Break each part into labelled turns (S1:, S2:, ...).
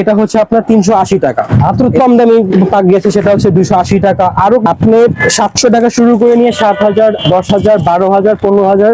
S1: এটা হচ্ছে আপনার তিনশো আশি টাকা। মাত্র কম দামি পাক গেছে সেটা হচ্ছে দুশো আশি টাকা। আরও আপনি সাতশো টাকা শুরু করে নিয়ে সাত হাজার দশ হাজার বারো হাজার পনেরো হাজার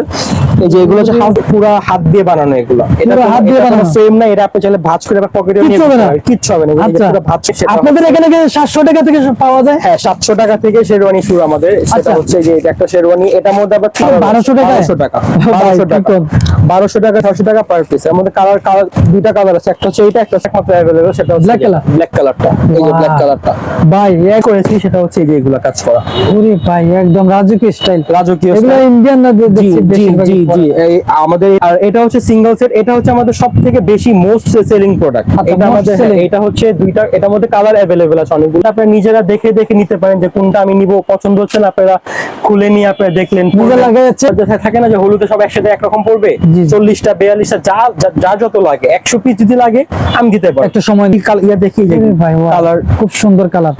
S1: এই যে এগুলো হচ্ছে পুরা হাত দিয়ে বানানো এগুলো এটা
S2: হাত দিয়ে বানানো?
S1: সেম না এটা আপনি চাইলে ভাঁজ করে পকেটে
S2: কিচ্ছু হবে না?
S1: কিচ্ছু হবে না
S2: আচ্ছা
S1: পুরো ভাঁজ
S2: আপনাদের এখানে কি সাতশো টাকা থেকে পাওয়া যায়
S1: হ্যাঁ সাতশো টাকা থেকে শেরওয়ানি শুরু আমাদের সেটা
S2: আচ্ছা।
S1: হচ্ছে যে এটা একটা শেরওয়ানি এটার মধ্যে আবার
S2: 1200 টাকায়?
S1: বারোশো টাকা
S2: ভাই,
S1: বারোশো
S2: কি
S1: টাকা
S2: কম?
S1: বারোশো টাকা ছশো টাকা পার পিস এর মধ্যে কালার কালার দুইটা কালার আছে একটা হচ্ছে এইটা একটা হচ্ছে একমাত্র অ্যাভেলেবল সেটা হচ্ছে
S2: Black color?
S1: ব্ল্যাক কালারটা এই যে ব্ল্যাক কালারটা
S2: ভাই
S1: করেছি সেটা হচ্ছে এই যে এগুলা কাজ করা
S2: ওরে ভাই একদম রাজকীয় স্টাইল
S1: রাজকীয়
S2: এগুলো
S1: style।
S2: ইন্ডিয়ান না দেখছি
S1: জি জি। জি এই আমাদের আর এটা হচ্ছে সিঙ্গেল সেট এটা হচ্ছে আমাদের সব থেকে বেশি মোস্ট সেলিং প্রোডাক্ট এটা আমাদের এটা হচ্ছে দুইটা এটার মধ্যে কালার অ্যাভেলেবেল আছে অনেকগুলো। আপনারা নিজেরা দেখে দেখে নিতে পারেন যে কোনটা আমি নিব পছন্দ হচ্ছে না আপনারা খুলে নিয়ে আপনারা দেখলেন।
S2: নিজে লাগা যাচ্ছে।
S1: থাকে না যে হলুদে সব একসাথে একরকম পড়বে। চল্লিশটা বিয়াল্লিশটা যা যা- যত লাগে একশো পিস যদি লাগে আমি দিতে পারি
S2: একটু সময়
S1: কাল- ইয়া দেখি
S2: ভাই
S1: কালার
S2: খুব সুন্দর কালার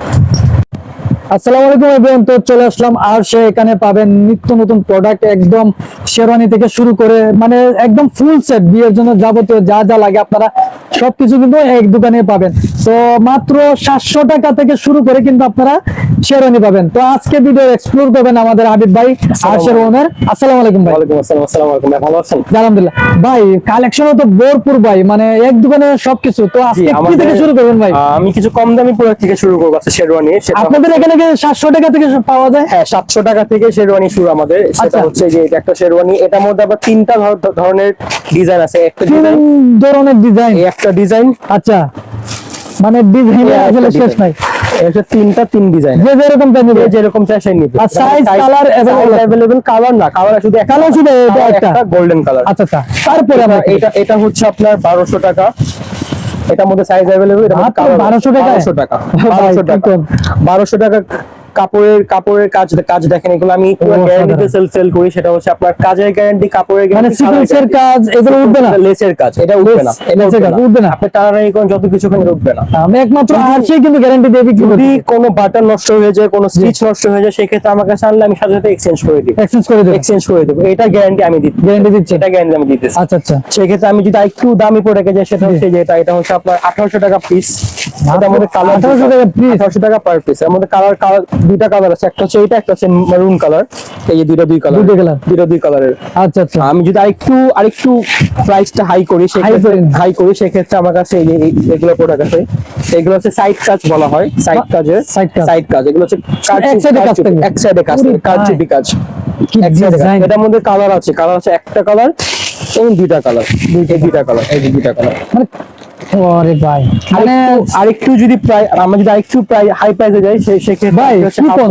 S2: আসসালামু আলাইকুম এভরিওয়ান তো চলে আসলাম। আর সে এখানে পাবেন নিত্য নতুন প্রোডাক্ট একদম শেরওয়ানি থেকে শুরু করে মানে একদম ফুল সেট বিয়ের জন্য যাবতীয় যা যা লাগে আপনারা সবকিছু কিন্তু এক দোকানে পাবেন। তো মাত্র সাতশো টাকা থেকে শুরু করে কিন্তু আপনারা শেরওয়ানি পাবেন। তো আজকে ভিডিও এক্সপ্লোর করবেন আমাদের হাবিব ভাই আর ওনার আসসালামু আলাইকুম ভাই।
S1: ওয়ালাইকুম আসসালাম আসসালামু আলাইকুম ভাই, ভালো আছেন?
S2: আলহামদুলিল্লাহ। ভাই কালেকশনও তো ভরপুর ভাই মানে এক দোকানে সবকিছু। তো আজকে কি থেকে শুরু করবেন ভাই?
S1: আমি কিছু কম দামি প্রোডাক্ট থেকে শুরু করব আচ্ছা শেরওয়ানি
S2: আপনাদের এখানে কি সাতশো টাকা থেকে সব পাওয়া যায়
S1: হ্যাঁ সাতশো টাকা থেকে শেরওয়ানি শুরু আমাদের সেটা
S2: আচ্ছা।
S1: হচ্ছে যে এটা একটা শেরওয়ানি এটার মধ্যে আবার তিনটা ধর- ধরনের ডিজাইন আছে একটা
S2: তিন
S1: ডিজাইন
S2: ধরনের ডিজাইন
S1: এই একটা ডিজাইন
S2: আচ্ছা মানে ডিজাইন আসলে শেষ নাই
S1: এটা তিনটা তিন ডিজাইন
S2: যে যেরকম চাই নিবে
S1: যেরকম চাই সেই নিবে
S2: আর size, colour available আছে?
S1: अवेलेबल কালার না কালার শুধু একটা
S2: Colour শুধু এটা
S1: Colour
S2: একটা?
S1: গোল্ডেন কালার
S2: আচ্ছা আচ্ছা তারপরে আমরা
S1: এটা এটা হচ্ছে আপনার বারোশো টাকা এটার মধ্যে সাইজ অ্যাভেলেবল এটা
S2: মাত্র 1200 টাকা
S1: 1200 টাকা।
S2: ভাই,
S1: বারোশো
S2: কি
S1: টাকা।
S2: কম?
S1: বারোশো টাকা কাপড়ের কাপড়ের কাজ কাজ দেখেন এগুলো আমি গ্যারান্টিতে সেল সেল করি সেটা হচ্ছে আপনার কাজের গ্যারান্টি কাপড়ের
S2: মানে
S1: guarantee,
S2: সিকোয়েন্সের কাজ এগুলো উঠবে না?
S1: লেসের কাজ এটা উঠবে না
S2: লেসের কাজ উঠবে না।
S1: আপনি টানাটানি করেন যত কিছু ওখানে উঠবে না।
S2: আমি একমাত্র আর সেই কিন্তু গ্যারান্টি দিয়ে বিক্রি
S1: যদি
S2: করি
S1: কোনো বাটন নষ্ট হয়ে যায় কোনো স্টিচ নষ্ট হয়ে যায় সেক্ষেত্রে আমার কাছে আনলে আমি সাথে সাথে এক্সচেঞ্জ করে দিই
S2: এক্সচেঞ্জ করে দেবেন
S1: এক্সচেঞ্জ করে দেবো। এটা গ্যারান্টি আমি দিচ্ছি।
S2: গ্যারান্টি দিচ্ছে।
S1: এটা গ্যারান্টি আমি দিতেছি।
S2: আচ্ছা আচ্ছা।
S1: সেক্ষেত্রে আমি যদি একটু দামি পড়ে গেছে সেটা হচ্ছে যে এটা এটা হচ্ছে আপনার আঠারোশো টাকা পিস এটার মধ্যে কালার
S2: 1800 টাকা piece?
S1: আঠারোশো টাকা পার পিস এর কালার কালার দুইটা কালার আছে। একটা হচ্ছে এটা একটা হচ্ছে মেরুন কালার এই দুইটা দুই কালার
S2: দুইটা colour?
S1: দুইটা দুই কালারের
S2: আচ্ছা আচ্ছা।
S1: আমি যদি আরেকটু আরেকটু প্রাইসটা হাই করি সেক্ষেত্রে
S2: করেন।
S1: হাই করি সেক্ষেত্রে আমার কাছে এই এগুলো প্রোডাক্ট আছে এগুলো হচ্ছে সাইড কাজ বলা হয়। সাইড কাজের। সাইড কাজ এগুলো হচ্ছে
S2: এক এ কাজ
S1: এক সাইডে কাজ। এটার মধ্যে কালার আছে। কালার আছে একটা কালার এবং দুইটা কালার দুইটা দুইটা কালার এই দুইটা কালার
S2: মানে ওরে ভাই। মানে
S1: আরেকটু যদি প্রায় আমরা যদি আরেকটু প্রায় হাই প্রাইসে যাই সে সেক্ষেত্রে
S2: ভাই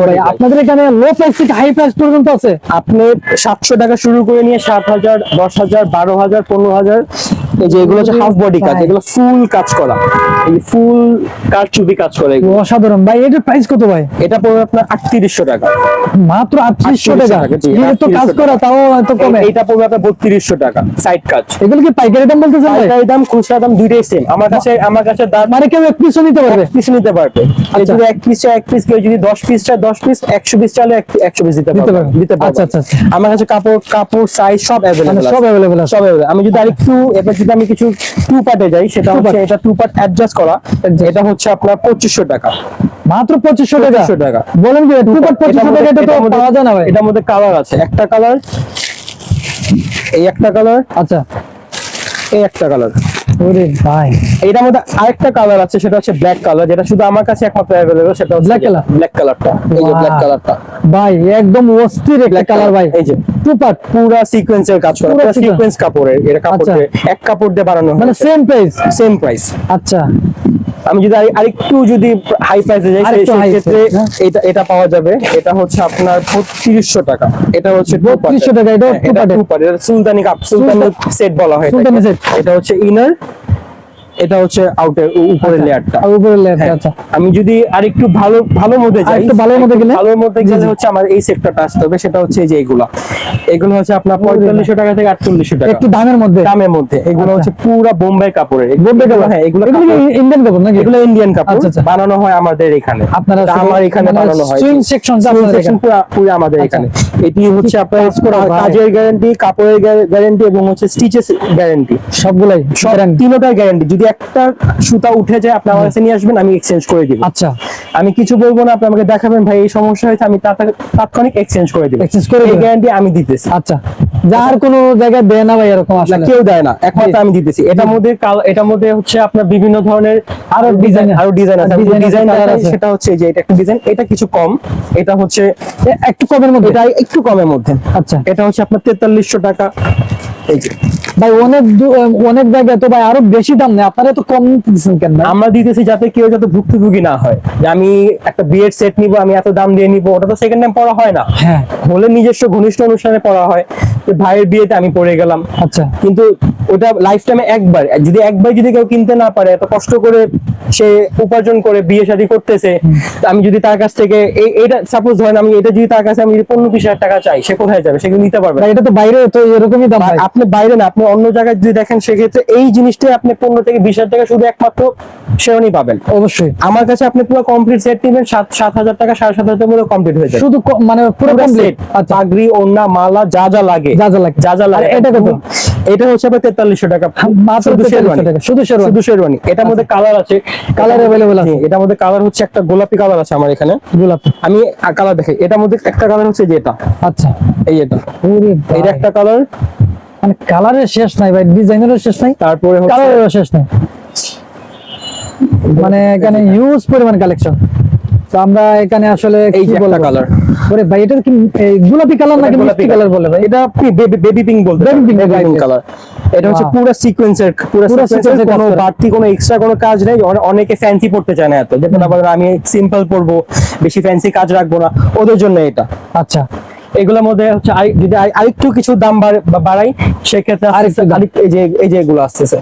S2: ভাই আপনাদের এখানে লো প্রাইস থেকে হাই প্রাইস পর্যন্ত আছে?
S1: আপনি 700 টাকা শুরু করে নিয়ে 7000 10000 12000 15000 এই যে এগুলো হচ্ছে হাফ বডি কাজ এগুলো ফুল কাজ করা। এই ফুল কাজ চুপি কাজ করে এগুলো।
S2: অসাধারণ। ভাই এটার প্রাইস কত ভাই?
S1: এটা পড়বে আপনার আটত্রিশশো টাকা।
S2: মাত্র আটত্রিশশো
S1: 3800
S2: টাকা যেহেতু কাজ করা তাও এত কমে।
S1: এটা পড়বে আপনার বত্রিশশো টাকা সাইড কাজ
S2: এগুলো কি পাইকারি দাম বলতেছেন ভাই?
S1: পাইকারি দাম খুচরা দাম দুইটাই সেম আমার কাছে আমার কাছে দাম
S2: মানে কেউ এক পিসও নিতে পারবে?
S1: পিস নিতে পারবে।
S2: আচ্ছা।
S1: যদি এক পিস চায় এক পিস কেউ যদি দশ পিস চায় দশ পিস একশো পিস চাইলে একশো পিস দিতে পারবে। দিতে পারবে।
S2: আচ্ছা, আচ্ছা, আচ্ছা।
S1: আমার কাছে কাপড় কাপড় সাইজ সব
S2: মানে
S1: অ্যাভেলেবল
S2: সব আছে।
S1: সব available। আমি যদি আরেকটু এবার যদি আমি কিছু টু পার্টে যাই সেটা হচ্ছে এটা টু পার্ট অ্যাডজাস্ট করা এটা হচ্ছে আপনার পঁচিশশো টাকা।
S2: মাত্র পঁচিশশো টাকা?
S1: 2500 টাকা।
S2: বলেন কি টু পার্ট পঁচিশশো টাকা এটা তো পাওয়া যায় না ভাই।
S1: এটার মধ্যে কালার আছে। একটা কালার এই একটা কালার
S2: আচ্ছা।
S1: এই একটা কালার
S2: ওরে ভাই।
S1: এটার মধ্যে আরেকটা কালার আছে সেটা হচ্ছে ব্ল্যাক কালার যেটা শুধু আমার কাছে একমাত্র অ্যাভেলেবল সেটা হচ্ছে
S2: Black color?
S1: ব্ল্যাক কালারটা এই যে ব্ল্যাক কালারটা
S2: ভাই একদম অস্থির একটা কালার ভাই।
S1: এই যে।
S2: টু পার্ট
S1: পুরা সিকোয়েন্সের কাজ করা
S2: পুরা
S1: পুরা সিকোয়েন্স কাপড়ের এটা কাপড়
S2: আচ্ছা।
S1: এক কাপড় দিয়ে বানানো
S2: মানে সেম প্রাইস
S1: সেম প্রাইস
S2: আচ্ছা।
S1: আমি যদি আরেকটু যদি হাই প্রাইসে যাই সেক্ষেত্রে
S2: হ্যাঁ।
S1: এটা এটা পাওয়া যাবে এটা হচ্ছে আপনার বত্রিশশো টাকা এটা হচ্ছে
S2: 3200 টাকা,
S1: হ্যাঁ, এটা। এটা সুলতানি কাপ সুলতানি সেট বলা হয়। এটা হচ্ছে ইনার এটা হচ্ছে আউটের উপরের লেয়ারটা
S2: আর উপরে লেয়ার
S1: হ্যাঁ।
S2: আচ্ছা।
S1: আমি যদি আরেকটু ভালো ভালো মধ্যে যাই
S2: আরেকটু ভালোর মধ্যে গেলে?
S1: ভালোর মধ্যে গেলে হচ্ছে আমার এই সেক্টরটা আসতে হবে সেটা হচ্ছে এই যে এগুলা। এগুলো হচ্ছে আপনার পঁয়তাল্লিশশো টাকা থেকে আটচল্লিশশো টাকা।
S2: একটু দামের মধ্যে?
S1: দামের মধ্যে। এগুলো
S2: আচ্ছা।
S1: হচ্ছে পুরা বোম্বাই কাপড়ের।
S2: বোম্বে কাপড়
S1: হ্যাঁ এগুলো
S2: এগুলো ইন্ডিয়ান কাপড়। নাকি?
S1: এগুলো ইন্ডিয়ান কাপড়।
S2: আচ্ছা, আচ্ছা।
S1: বানানো হয় আমাদের এখানে।
S2: আপনারা
S1: আমার এখানে বানানো হয়।
S2: এখানে?
S1: পুরো আমাদের
S2: আচ্ছা।
S1: এখানে। এটি হচ্ছে আপনার। কাজের গ্যারান্টি কাপড়ের গ্যারান্টি এবং হচ্ছে স্টিচেস গ্যারান্টি
S2: সবগুলাই
S1: সব তিনটার গ্যারান্টি যদি একটা সুতা উঠে যায় আপনি আমার কাছে নিয়ে আসবেন আমি এক্সচেঞ্জ করে দিব।
S2: আচ্ছা।
S1: আমি কিছু বলব না আপনি আমাকে দেখাবেন ভাই এই সমস্যা হয়েছে আমি তাৎক্ষণিক এক্সচেঞ্জ করে দিব।
S2: Exchange করে
S1: এই গ্যারান্টি আমি দিতেছি।
S2: আচ্ছা। যার কোনো জায়গায় দেয় না ভাই এরকম আসলে।
S1: কেউ দেয় না একমাত্র আমি দিতেছি। এটার মধ্যে এটার মধ্যে হচ্ছে আপনার বিভিন্ন ধরনের
S2: আরও
S1: ডিজাইন আরও ডিজাইন আছে। ডিজাইন
S2: আছে।
S1: সেটা হচ্ছে যে এটা একটা ডিজাইন এটা কিছু কম। এটা হচ্ছে
S2: একটু কমের মধ্যে।
S1: এটা একটু কমের মধ্যে।
S2: আচ্ছা
S1: এটা হচ্ছে আপনার তেতাল্লিশশো টাকা। এই যে।
S2: ভাই অনেক অনেক জায়গায় তো ভাই আরও বেশি দাম নেই। আপনারা তো কম দিতেছেন কেন?
S1: আমরা দিতেছি যাতে কেউ যাতে ভুক্তভোগী না হয়। যে আমি একটা বিয়ের সেট নিব আমি এত দাম দিয়ে নিব ওটা তো সেকেন্ড টাইম পড়া হয় না।
S2: হ্যাঁ।
S1: হলে নিজস্ব ঘনিষ্ঠ অনুষ্ঠানে পড়া হয়। ভাইয়ের বিয়েতে আমি পড়ে গেলাম।
S2: আচ্ছা।
S1: কিন্তু ওটা লাইফ টাইমে একবার। যদি একবার যদি কেউ কিনতে না পারে এত কষ্ট করে সে উপার্জন করে বিয়ে শাদী করতেছে আমি যদি তার কাছ থেকে এটা সাপোজ ধরেন আমি এটা যদি তার কাছে আমি যদি পনেরো বিশ হাজার টাকা চাই সে কোথায় যাবে? সে নিতে পারবে? না।
S2: এটা তো বাইরে তো এরকমই দাম ভাই
S1: আপনি বাইরে না আপনি অন্য জায়গায় যদি দেখেন সেক্ষেত্রে এই জিনিসটাই আপনি পনেরো থেকে বিশ হাজার টাকা শুধু একমাত্র সেরনি পাবেন।
S2: অবশ্যই।
S1: আমার কাছে আপনি পুরো কমপ্লিট সেট নিবেন সাত সাত হাজার টাকা সাড়ে সাত হাজার টাকার মধ্যে কমপ্লিট হয়ে যাবে।
S2: শুধু মানে পুরো কমপ্লিট আচ্ছা।
S1: পাগড়ি ওড়না মালা যা যা লাগে।
S2: যা যা লাগে।
S1: যা যা লাগে।
S2: এটা কত?
S1: এটা হচ্ছে আপনার তেতাল্লিশশো টাকা।
S2: মাত্র
S1: শুধু
S2: 4300
S1: শেরওয়ানি।
S2: টাকা, শুধু শেরওয়ানি।
S1: শুধু শেরওয়ানি। এটার মধ্যে কালার আছে।
S2: Available আছে।
S1: এটার মধ্যে কালার হচ্ছে একটা গোলাপি কালার আছে আমার এখানে।
S2: গোলাপি।
S1: আমি কালার দেখাই। এটার মধ্যে একটা কালার হচ্ছে যে এটা।
S2: আচ্ছা।
S1: এই এটা। এটা একটা কালার
S2: মানে কালারের শেষ নাই ভাই ডিজাইনেরও শেষ নাই।
S1: তারপরে
S2: কালারেরও শেষ নাই। মানে এখানে হিউজ পরিমাণ কালেকশন তো আমরা এখানে আসলে
S1: এই যে একটা কালার
S2: ওরে ভাই এটা কি গোলাপি কালার নাকি মিষ্টি কালার বলে ভাই?
S1: এটা আপনি বেবি পিঙ্ক বলতে বেবি পিঙ্ক কালার এটা হচ্ছে পুরো সিকোয়েন্সের পুরো সিকোয়েন্সের কোনো বাড়তি কোনো এক্সট্রা কোনো কাজ নেই। অনেকে ফ্যান্সি পড়তে চায় না এত। যেমন আবার আমি সিম্পল পরবো বেশি ফ্যান্সি কাজ রাখব না। ওদের জন্য এটা।
S2: আচ্ছা।
S1: এগুলোর মধ্যে হচ্ছে যদি আরেকটু কিছু দাম বাড়- বাড়াই সেক্ষেত্রে
S2: আরেকটু
S1: এই যে এই যে এগুলো আসতেছে।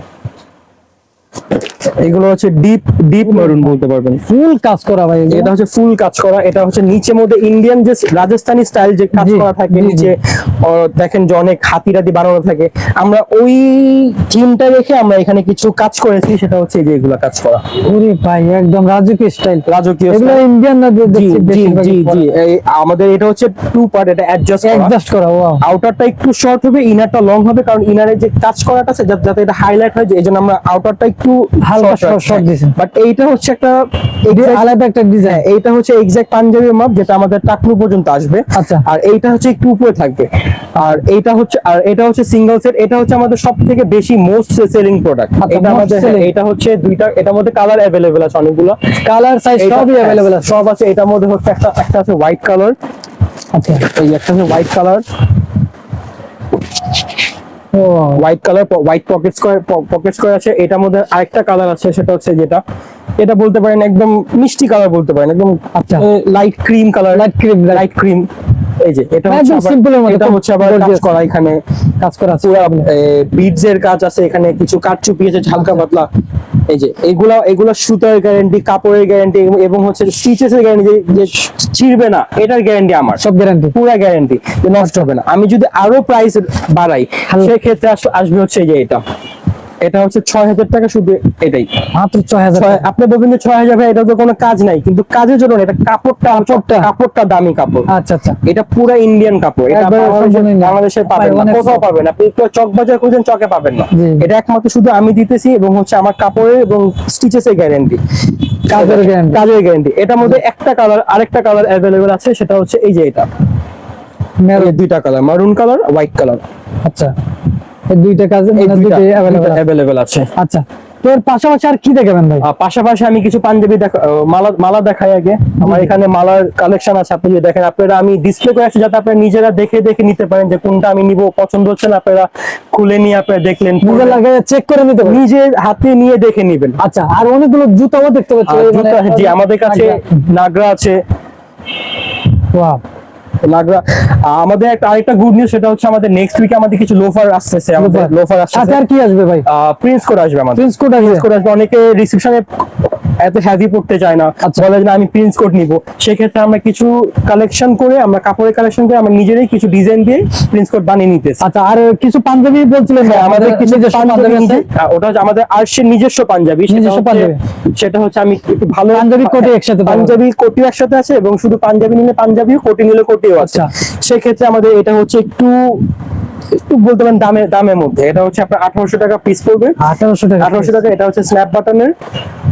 S1: এগুলো হচ্ছে ডিপ ডিপ মেরুন বলতে পারবেন
S2: ফুল কাজ করা ভাই।
S1: এটা হচ্ছে ফুল কাজ করা এটা হচ্ছে নিচে মধ্যে ইন্ডিয়ান যে রাজস্থানি স্টাইল যে কাজ করা থাকে। নিচে দেখেন যে অনেক হাতি টাতি বানানো থাকে। আমরা ওই থিমটা রেখে আমরা এখানে কিছু কাজ করেছি সেটা হচ্ছে যে এগুলা কাজ করা।
S2: ওরে ভাই একদম রাজকীয় স্টাইল
S1: রাজকীয়
S2: এগুলো ইন্ডিয়ান না দেখছি
S1: জি জি জি আমাদের এটা হচ্ছে টু পার্ট এটা অ্যাডজাস্ট করা।
S2: অ্যাডজাস্ট করা ওয়াও
S1: আউটারটা একটু শর্ট হবে ইনারটা লং হবে কারণ ইনারে যে কাজ করাটা আছে যাতে- এটা হাইলাইট হয় যে এই জন্য আমরা আউটারটা একটু
S2: হালকা short দিয়েছি।
S1: বাট এইটা হচ্ছে একটা
S2: আলাদা একটা ডিজাইন
S1: হ্যাঁ, এইটা হচ্ছে এক্সাক্ট পাঞ্জাবি মাপ যেটা আমাদের টাকলু পর্যন্ত আসবে।
S2: আচ্ছা।
S1: আর এইটা হচ্ছে একটু উপরে থাকবে। আর এইটা হচ্ছে আর এটা হচ্ছে সিঙ্গেল সেট এটা হচ্ছে আমাদের সব থেকে বেশি মোস্ট সেলিং প্রোডাক্ট
S2: আচ্ছা,
S1: এটা
S2: most
S1: আমাদের হ্যাঁ,
S2: selling।
S1: এটা হচ্ছে দুইটা এটার মধ্যে কালার অ্যাভেলেবেল আছে অনেকগুলো
S2: কালার সাইজ
S1: এইটা-
S2: সবই
S1: হ্যাঁ,
S2: अवेलेबल আছে
S1: সব আছে এটার মধ্যে হচ্ছে একটা একটা আছে হোয়াইট কালার
S2: আচ্ছা
S1: এই একটা আছে হোয়াইট কালার
S2: ও
S1: হোয়াইট কালার হোয়াইট পকেটস করে পকেটস করে আছে এটার মধ্যে আরেকটা কালার আছে সেটা হচ্ছে যেটা এটা বলতে পারেন একদম মিষ্টি কালার বলতে পারেন একদম
S2: আচ্ছা।
S1: Light cream colour
S2: Light cream, right.
S1: Light cream এই যে এটা হচ্ছে
S2: একদম
S1: আবার-
S2: simple এর মধ্যে,
S1: এটা হচ্ছে আবার কাজ করা এখানে।
S2: কাজ করা আছে
S1: বিডস এর কাজ আছে এখানে কিছু কাঠ চুপিয়েছে হালকা
S2: আচ্ছা।
S1: পাতলা। এই যে এগুলা এগুলা সুতার গ্যারান্টি কাপড়ের গ্যারান্টি এবং হচ্ছে স্টিচেস এর গ্যারান্টি যে ছিড়বে না এটার গ্যারান্টি আমার।
S2: সব গ্যারান্টি
S1: পুরা গ্যারান্টি নষ্ট হবে না। আমি যদি আরও প্রাইস বাড়াই সেক্ষেত্রে আস- আসবে হচ্ছে এই যে এটা। এটা হচ্ছে ছয় হাজার টাকা শুধু এটাই।
S2: মাত্র ছয় হাজার
S1: ছয়- আপনি বলবেন যে ছয় হাজার এটা তো কোনো কাজ নাই কিন্তু কাজের জন্য এটা কাপড়টা
S2: কাপড়টা।
S1: কাপড়টা দামি কাপড়।
S2: আচ্ছা আচ্ছা।
S1: এটা পুরা ইন্ডিয়ান কাপড় এটা বাংলাদেশে- পাবেন না কোথাও পাবেন না। আপনি একটু চক বাজার খুঁজেন চকে পাবেন না। এটা একমাত্র শুধু আমি দিতেছি এবং হচ্ছে আমার কাপড়ের এবং স্টিচেস এর গ্যারান্টি
S2: কাজের guarantee।
S1: কাজের গ্যারান্টি এটার মধ্যে একটা কালার আরেকটা কালার অ্যাভেলেবেল আছে সেটা হচ্ছে এই যে এটা। দুইটা কালার মারুন কালার হোয়াইট কালার
S2: আচ্ছা। দুইটা কাজ
S1: এই
S2: মানে অ্যাভেলেবল
S1: আছে।
S2: আচ্ছা এর পাশাপাশি আর কি দেখাবেন ভাই?
S1: পাশাপাশি আমি কিছু পাঞ্জাবি দেখা মালা মালা দেখাই আগে। আমার এখানে মালার কালেকশন আছে আপনি দেখেন আপনারা আমি ডিসপ্লে করে আছি যাতে আপনারা নিজেরা দেখে দেখে নিতে পারেন যে কোনটা আমি নিব পছন্দ হচ্ছে না আপনারা খুলে নিয়ে আপনারা দেখলেন।
S2: নিজে লাগে চেক করে নিতে পারেন।
S1: নিজে হাতে নিয়ে দেখে নিবেন।
S2: আচ্ছা আর অনেকগুলো জুতাও দেখতে পাচ্ছি। মানে-
S1: জি আমাদের কাছে নাগরা আছে।
S2: Wow,
S1: নাগরা আমাদের একটা আরেকটা গুড নিউজ সেটা হচ্ছে আমাদের নেক্সট উইকে আমাদের কিছু লোফার আসতেছে আমাদের লোফার
S2: আর কি আসবে ভাই?
S1: প্রিন্স করে আসবে আমাদের।
S2: প্রিন্স কোড আসবে?
S1: করে আসবে। অনেকে রিসেপশনে এত হেভি পড়তে চায় না।
S2: আচ্ছা।
S1: বলে যে আমি প্রিন্স কোড নিব। সেক্ষেত্রে আমরা কিছু কালেকশন করে আমরা কাপড়ের কালেকশন করে আমরা নিজেরাই কিছু ডিজাইন দিয়ে প্রিন্স কোড বানিয়ে নিতে
S2: আচ্ছা আর কিছু পাঞ্জাবি বলছিলেন ভাই,
S1: হ্যাঁ, আমাদের কিছু পাঞ্জাবি
S2: আছে।
S1: ওটা হচ্ছে আমাদের আর্টসের নিজস্ব পাঞ্জাবি।
S2: নিজস্ব পাঞ্জাবি।
S1: সেটা হচ্ছে আমি একটু ভালো
S2: পাঞ্জাবি কোটি একসাথে
S1: পাঞ্জাবি কোটি একসাথে আছে এবং শুধু পাঞ্জাবি নিলে পাঞ্জাবিও কোটি নিলে কোটিও আছে।
S2: আচ্ছা।
S1: সেক্ষেত্রে আমাদের এটা হচ্ছে একটু একটু বলতে পারেন দামে দামের মধ্যে। এটা হচ্ছে আপনার আঠারোশো টাকা পিস পড়বে।
S2: আঠারোশো টাকা
S1: আঠারোশো টাকা এটা হচ্ছে স্ন্যাপ বাটনের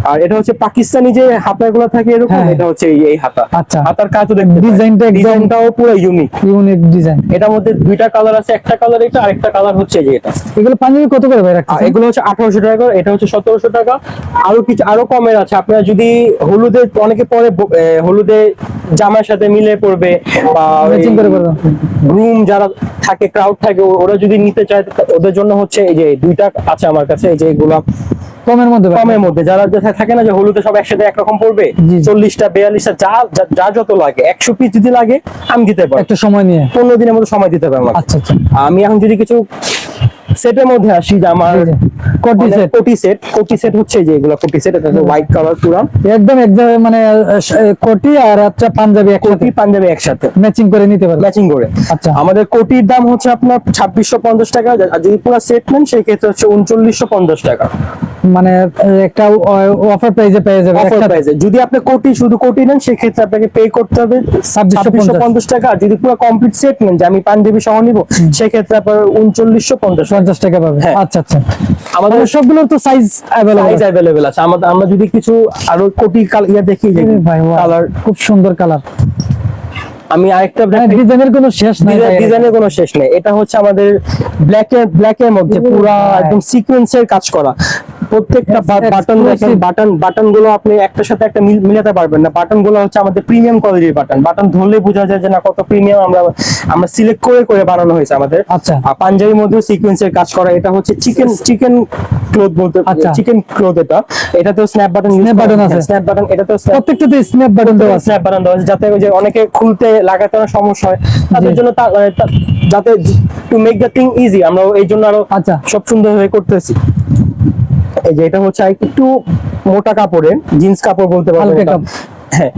S1: আর এটা হচ্ছে পাকিস্তানি যে হাতা গুলো থাকে এরকম
S2: হ্যাঁ।
S1: এটা হচ্ছে এই- হাতা।
S2: আচ্ছা।
S1: হাতার কাজও দেখতে
S2: ডিজাইনটা
S1: ডিজাইনটাও পুরো ইউনিক
S2: ইউনিক ডিজাইন
S1: এটার মধ্যে দুইটা কালার আছে একটা কালার এটা আরেকটা কালার হচ্ছে যে এটা।
S2: এগুলো পাঞ্জাবি কত করে ভাই
S1: আর
S2: রাখতেছেন?
S1: এগুলো হচ্ছে আঠারোশো টাকা করে, এটা হচ্ছে সতেরোশো টাকা। আরও কিছু আরও কমের আছে। আপনারা যদি হলুদে অনেকে পরে হলুদে জামার সাথে মিলে পড়বে বা। গ্রুম যারা থাকে ক্রাউড থাকে ওরা যদি নিতে চায় ওদের জন্য হচ্ছে এই যে দুইটা আছে আমার কাছে এই যে এগুলা।
S2: কমের মধ্যে
S1: কমের মধ্যে। যারা থাকে না যে হলুদে সব একসাথে একরকম পড়বে। চল্লিশটা বিয়াল্লিশটা যা যা- যত লাগে একশো পিস যদি লাগে আমি দিতে পারব।
S2: একটু সময় নিয়ে।
S1: পনেরো দিনের মতো সময় দিতে পারব।
S2: আচ্ছা আচ্ছা।
S1: আমি এখন যদি কিছু সেটের মধ্যে আসি যে আমার।
S2: কোটি set।
S1: কোটি সেট কোটি সেট হচ্ছে যে এগুলো কোটি সেট এটা হোয়াইট কালার পুরা।
S2: একদম একদম মানে কোটি আর আচ্ছা পাঞ্জাবি
S1: কোটি পাঞ্জাবি একসাথে।
S2: ম্যাচিং করে নিতে পারবে।
S1: ম্যাচিং করে।
S2: আচ্ছা।
S1: আমাদের কোটির দাম হচ্ছে আপনার ছাব্বিশশো পঞ্চাশ টাকা। আর যদি পুরো সেট নেন সেই ক্ষেত্রে হচ্ছে উনচল্লিশশো পঞ্চাশ টাকা।
S2: মানে একটা অফার প্রাইসে পেয়ে যাবে
S1: অফার। প্রাইসে যদি আপনি কোটি শুধু কোটি নেন সেই ক্ষেত্রে আপনাকে পে করতে হবে
S2: 2650
S1: ছাব্বিশশো পঞ্চাশ টাকা। আর যদি পুরো কমপ্লিট সেট নেন যে আমি পাঞ্জাবি সহ নিব সেই ক্ষেত্রে আপনার উনচল্লিশশো পঞ্চাশ
S2: পঞ্চাশ টাকা পাবে
S1: হ্যাঁ।
S2: আচ্ছা আচ্ছা।
S1: আমাদের
S2: আমাদের সবগুলোর তো সাইজ অ্যাভেলেবল
S1: সাইজ অ্যাভেলেবেল আছে। আমাদের আমরা যদি কিছু আরও কোটি কাল ইয়া দেখি
S2: ভাই
S1: কালার
S2: খুব সুন্দর কালার
S1: আমি আরেকটা
S2: মানে ডিজাইনের কোনো শেষ নাই
S1: ডিজাইনের কোনো শেষ নেই। এটা হচ্ছে আমাদের ব্ল্যাক এর ব্ল্যাক এর মধ্যে
S2: পুরো।
S1: একদম সিকোয়েন্সের কাজ করা। প্রত্যেকটা বাটন দেখেন বাটন বাটনগুলো আপনি একটার সাথে একটা মিল- মিলাতে পারবেন না। বাটনগুলো হচ্ছে আমাদের প্রিমিয়াম কোয়ালিটির বাটন বাটন ধরলে বোঝা যায় যে না কত প্রিমিয়াম আমরা আমরা সিলেক্ট করে করে বানানো হয়েছে আমাদের।
S2: আচ্ছা।
S1: পাঞ্জাবির মধ্যে সিকোয়েন্সের কাজ করা এটা হচ্ছে চিকেন চিকেন ক্লোথ বলতে
S2: আচ্ছা।
S1: চিকেন ক্লোথ এটা। এটাতেও স্ন্যাপ বাটন
S2: Snap button আছে।
S1: স্ন্যাপ বাটন এটাতেও snap-
S2: প্রত্যেকটাতে স্ন্যাপ বাটন দেওয়া আছে।
S1: স্ন্যাপ বাটন দেওয়া আছে যাতে ওই যে অনেকে খুলতে লাগাতে অনেক সমস্যা হয়। তাদের জন্য তা- যাতে to make the thing easy আমরা এই জন্য আরও
S2: আচ্ছা।
S1: সব সুন্দর হয়ে করতেছি। এই যে এটা হচ্ছে একটু মোটা কাপড়ের জিন্স কাপড় বলতে
S2: হালকা
S1: হ্যাঁ।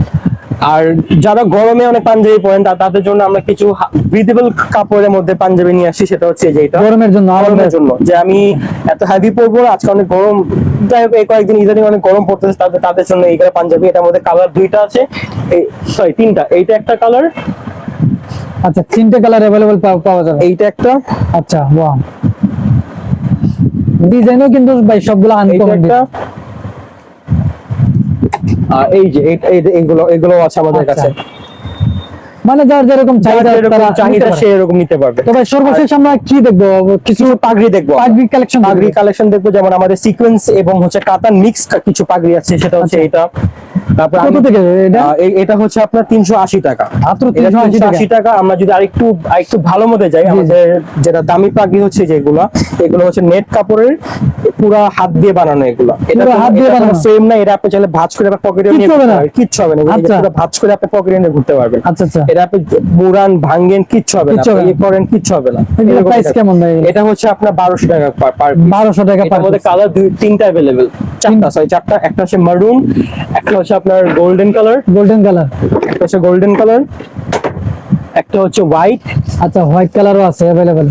S1: আর যারা গরমে অনেক পাঞ্জাবি পরেন তাদের জন্য আমরা কিছু ব্রিদেবল কাপড়ের মধ্যে পাঞ্জাবি নিয়ে আসি সেটা হচ্ছে যে এটা।
S2: গরমের জন্য
S1: গরমের জন্য। যে আমি এত হেভি পরবো আজকে অনেক গরম। যাই হোক এই কয়েকদিন ইদানিং অনেক গরম পড়তেছে তাদের তাদের জন্য এই পাঞ্জাবি এটার মধ্যে কালার দুইটা আছে। এই সরি তিনটা। এইটা একটা কালার
S2: আচ্ছা তিনটে কালার অ্যাভেলেবল পাওয়া যাবে।
S1: এইটা একটা।
S2: আচ্ছা ওয়াও ডিজাইনও কিন্তু ভাই সবগুলো আনকমন
S1: এই যে এই- এই- এইগুলো এগুলো আছে আমাদের
S2: আচ্ছা।
S1: কাছে
S2: মানে যার যেরকম চাহিদা
S1: সে এরকম নিতে পারবে।
S2: তো ভাই সর্বশেষ আমরা কি দেখব? কিছু
S1: পাগড়ি দেখব
S2: পাগড়ি কালেকশন
S1: পাগড়ি কালেকশন দেখব যেমন আমাদের সিকোয়েন্স এবং হচ্ছে কাতান মিক্স কিছু পাগড়ি আছে সেটা হচ্ছে
S2: আচ্ছা।
S1: এটা। তারপর
S2: কত থেকে এটা?
S1: এটা হচ্ছে আপনার তিনশো আশি টাকা।
S2: মাত্র
S1: এটা
S2: 380 টাকা।
S1: আমরা যদি আরেকটু আরেকটু ভালো মধ্যে যাই। আমাদের যেটা দামি পাগড়ি হচ্ছে যেগুলো এগুলো হচ্ছে নেট কাপড়ের পুরা হাত দিয়ে বানানো এগুলো। এটা
S2: হাত দিয়ে বানানো?
S1: সেম না এটা আপনি চাইলে ভাঁজ করে পকেটে
S2: কিচ্ছু
S1: নিয়ে
S2: হবে না?
S1: কিচ্ছু হবে না।
S2: আচ্ছা।
S1: পুরো ভাঁজ করে আপনি পকেটে নিয়ে ঘুরতে পারবেন।
S2: আচ্ছা আচ্ছা।
S1: এটা আপনি বুড়ান ভাঙ্গেন কিচ্ছু হবে না। আপনি। ইয়ে করেন কিচ্ছু হবে না। এটা-
S2: কেমন ভাই?
S1: এটা হচ্ছে আপনার বারোশো টাকা পার
S2: 1200 টাকা per
S1: মধ্যে কালার দুই তিনটা অ্যাভেলেবেল চারটা সরি চারটা। একটা হচ্ছে মারুন একটা হচ্ছে আপনার গোল্ডেন কালার
S2: গোল্ডেন কালার
S1: একটা হচ্ছে গোল্ডেন কালার একটা হচ্ছে হোয়াইট
S2: আচ্ছা হোয়াইট কালারও আছে অ্যাভেলেবেল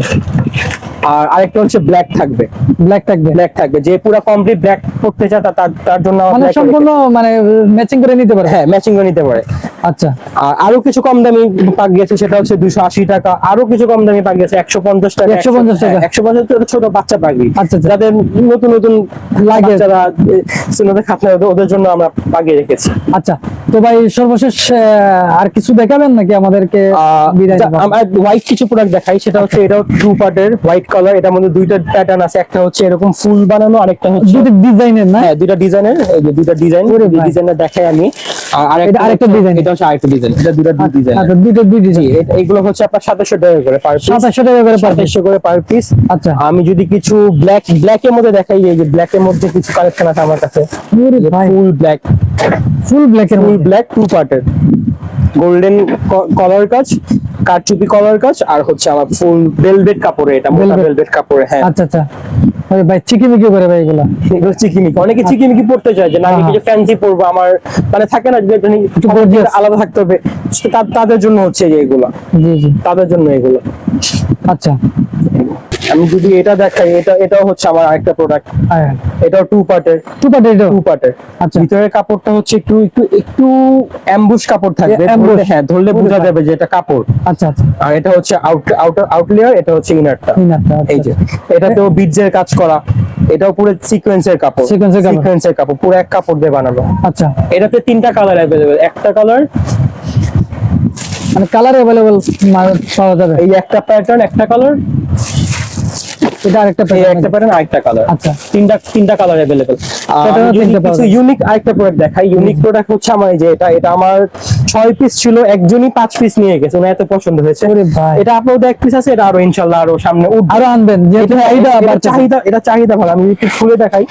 S1: আর আরেকটা হচ্ছে ব্ল্যাক থাকবে।
S2: ব্ল্যাক থাকবে।
S1: ব্ল্যাক থাকবে। যে পুরো কমপ্লিট ব্ল্যাক করতে চায় তা- তার তার জন্য
S2: মানে সম্পূর্ণ মানে ম্যাচিং করে নিতে পারে।
S1: হ্যাঁ ম্যাচিং করে নিতে পারে।
S2: আচ্ছা।
S1: আর আরও কিছু কম দামি পাক গেছে সেটা হচ্ছে দুশো আশি টাকা। আরও কিছু কম দামি পাক গেছে একশো পঞ্চাশ টাকা।
S2: 150 টাকা।
S1: একশো পঞ্চাশ টাকা ছোট বাচ্চা পাগড়ি
S2: আচ্ছা, আচ্ছা।
S1: যাদের নতুন নতুন
S2: লাগে।
S1: বাচ্চারা সিনেমাতে খাতনা ওদের- জন্য আমরা পাগিয়ে রেখেছি।
S2: আচ্ছা তো ভাই সর্বশেষ আর কিছু দেখাবেন নাকি আমাদেরকে
S1: হোয়াইট কিছু প্রোডাক্ট দেখাই সেটা হচ্ছে এটাও টু পার্টের হোয়াইট কালার এটার মধ্যে দুইটা প্যাটার্ন আছে একটা হচ্ছে এরকম ফুল বানানো আরেকটা হচ্ছে
S2: দুটো ডিজাইনের না?
S1: হ্যাঁ দুইটা ডিজাইনের দুইটা ডিজাইন ডিজাইনটা দেখাই আমি। আর আরেকটা
S2: design।
S1: এটা হচ্ছে আরেকটা ডিজাইন এটা ডিজাইন
S2: আচ্ছা দুটো দুই ডিজাইন
S1: এগুলো হচ্ছে আপনার সাতাশশো টাকা করে পার পিস
S2: সাতাশশো টাকা করে পার
S1: করে পার পিস
S2: আচ্ছা।
S1: আমি যদি কিছু ব্ল্যাক ব্ল্যাক এর মধ্যে দেখাই এই যে ব্ল্যাক এর মধ্যে কিছু কালেকশন আছে আমার কাছে। Full black
S2: full black
S1: full black two পার্টের গোল্ডেন কলার কাজ কারচুপি কলার কাজ আর হচ্ছে আমার ফুল ভেলভেট কাপড়ে এটা মোটা। ভেলভেট কাপড়ে হ্যাঁ।
S2: আচ্ছা আচ্ছা। ভাই চিকিমিকি করে ভাই এগুলো।
S1: এগুলো চিকিমিকি। অনেকে চিকিমিকি পড়তে চায় যে না আমি
S2: হ্যাঁ।
S1: কিছু ফ্যান্সি পরবো আমার মানে থাকে না যে মানে একটু
S2: gorgeous।
S1: আলাদা থাকতে হবে। তাদের জন্য হচ্ছে এগুলো।
S2: জি জি।
S1: তাদের জন্য এগুলো।
S2: আচ্ছা।
S1: আমি যদি এটা দেখাই এটা এটাও হচ্ছে আমার আরেকটা প্রোডাক্ট
S2: হ্যাঁ
S1: এটাও টু পার্টের
S2: টু পার্ট এটা
S1: টু পার্টের
S2: আচ্ছা।
S1: ভিতরের কাপড়টা হচ্ছে একটু একটু একটু অ্যাম্বুশ কাপড় থাকবে। হ্যাঁ ধরলে বোঝা যাবে যে এটা কাপড়।
S2: আচ্ছা আচ্ছা।
S1: আর এটা হচ্ছে আউট আউটার আউটলেয়ার এটা হচ্ছে ইনারটা
S2: ইনারটা, আচ্ছা,
S1: এই যে। এটাতেও বিটজের কাজ করা। এটাও পুরো সিকোয়েন্সের কাপড়। সিকোয়েন্সের কাপড়। পুরো এক কাপড় দিয়ে বানানো।
S2: আচ্ছা।
S1: এটাতে তিনটা কালার অ্যাভেলেবেল একটা কালার
S2: মানে কালার অ্যাভেলেবল পাওয়া যাবে।
S1: এই একটা প্যাটার্ন একটা কালার
S2: এটা আরেকটা
S1: এই একটা প্যাটার্ন আরেকটা কালার
S2: আচ্ছা।
S1: তিনটা তিনটা কালার কিছু ইউনিক আরেকটা প্রোডাক্ট দেখাই। ইউনিক প্রোডাক্ট হচ্ছে আমার এই যে এটা এটা আমার পিস ছিল একজনই পিস নিয়ে গেছে এত পছন্দ হয়েছে। এটা এক পিস আছে এটা আরও আরও সামনে
S2: আরও আনবেন
S1: এটা চাহিদা এটা চাহিদা ভালো আমি একটু খুলে দেখাই।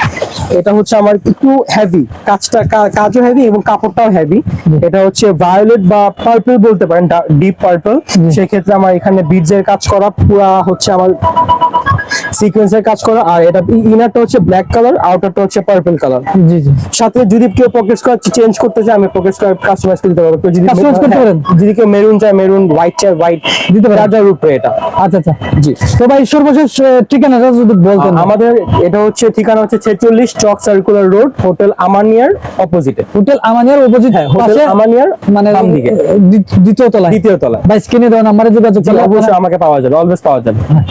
S1: এটা হচ্ছে আমার একটু হেভি কাজটা কাজও হেভি এবং কাপড়টাও হেভি এটা হচ্ছে ভায়োলেট বা পার্পল বলতে পারেন ডিপ পার্পল সেক্ষেত্রে আমার এখানে বিডজের কাজ করা পুরা হচ্ছে আমার সিকোয়েন্সের কাজ করা আর এটা ইনারটা হচ্ছে ব্ল্যাক কালার আউটারটা হচ্ছে পার্পল কালার
S2: জি জি।
S1: সাথে যদি কেউ পকেটস চেঞ্জ করতে চায় আমি পকেটস কাস্টমাইজ করে দিতে পারব। কেউ যদি
S2: Customize করতে
S1: হ্যাঁ,
S2: পারেন?
S1: যদি কেউ মেরুন চায় মেরুন হোয়াইট চায় হোয়াইট
S2: দিতে পারেন?
S1: যার উপরে এটা।
S2: আচ্ছা আচ্ছা।
S1: জি।
S2: তো ভাই সর্বশেষ ঠিকানাটা যদি বলতেন।
S1: আমাদের এটা হচ্ছে ঠিকানা হচ্ছে ছেচল্লিশ চক সার্কুলার রোড হোটেল আমানিয়ার অপোজিটে
S2: হোটেল আমানিয়ার অপোজিট
S1: হ্যাঁ হোটেল আমানিয়ার
S2: মানে দ্বিতীয় তলায়।
S1: দ্বিতীয় তলায়।
S2: ভাই স্ক্রিনে দেওয়া নাম্বারে যোগাযোগ করলে
S1: অবশ্যই আমাকে পাওয়া যাবে অলওয়েজ পাওয়া যাবে।
S2: আপনারা-